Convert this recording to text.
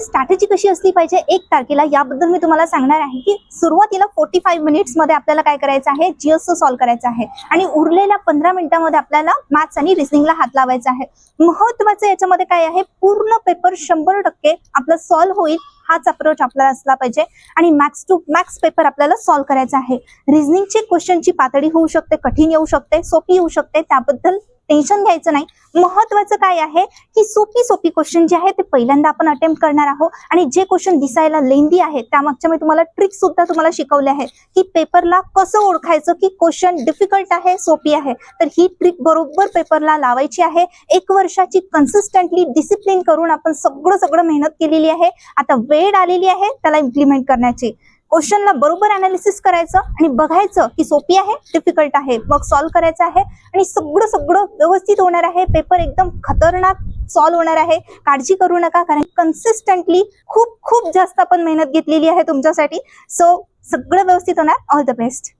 तुमची स्ट्रॅटेजी कशी असली पाहिजे एक तारखेला याबद्दल मी तुम्हाला सांगणार आहे की सुरुवातीला फोर्टी फाईव्ह मिनिट्समध्ये आपल्याला काय करायचं आहे? जीएसओ सॉल्व्ह करायचं आहे. आणि उरलेल्या पंधरा मिनिटांमध्ये आपल्याला मॅथ्स आणि रिझनिंगला हात लावायचा आहे. महत्वाचं याच्यामध्ये काय आहे? पूर्ण पेपर शंभर टक्के आपलं सॉल्व्ह होईल हाच अप्रोच आपल्याला असला पाहिजे. आणि मॅक्स टू मॅक्स पेपर आपल्याला सॉल्व्ह करायचा आहे. रिझनिंगची क्वेश्चनची पातळी होऊ शकते कठीण येऊ शकते सोपी येऊ शकते त्याबद्दल टेन्शन घ्यायचं नाही. महत्वाचं काय आहे की सोपी सोपी क्वेश्चन जे आहे ते पहिल्यांदा आपण अटेम्प्ट करणार आहोत. आणि जे क्वेश्चन दिसायला लेंदी आहे त्यामागच्या मी तुम्हाला ट्रिक सुद्धा तुम्हाला शिकवले आहे की पेपरला कसं ओळखायचं की क्वेश्चन डिफिकल्ट आहे सोपी आहे? तर ही ट्रिक बरोबर पेपरला लावायची आहे. एक वर्षाची कन्सिस्टंटली डिसिप्लिन करून आपण सगळं सगळं मेहनत केलेली आहे. आता वेळ आलेली आहे त्याला इम्प्लिमेंट करण्याची. क्वेश्चनला बरोबर अनालिसिस करायचं आणि बघायचं की सोपी आहे डिफिकल्ट आहे मग सॉल्व्ह करायचं आहे आणि सगळं सगळं व्यवस्थित होणार आहे. पेपर एकदम खतरनाक सॉल्व्ह होणार आहे. काळजी करू नका कारण कन्सिस्टंटली खूप खूप जास्त आपण मेहनत घेतलेली आहे तुमच्यासाठी. सो सगळं व्यवस्थित होणार. All the best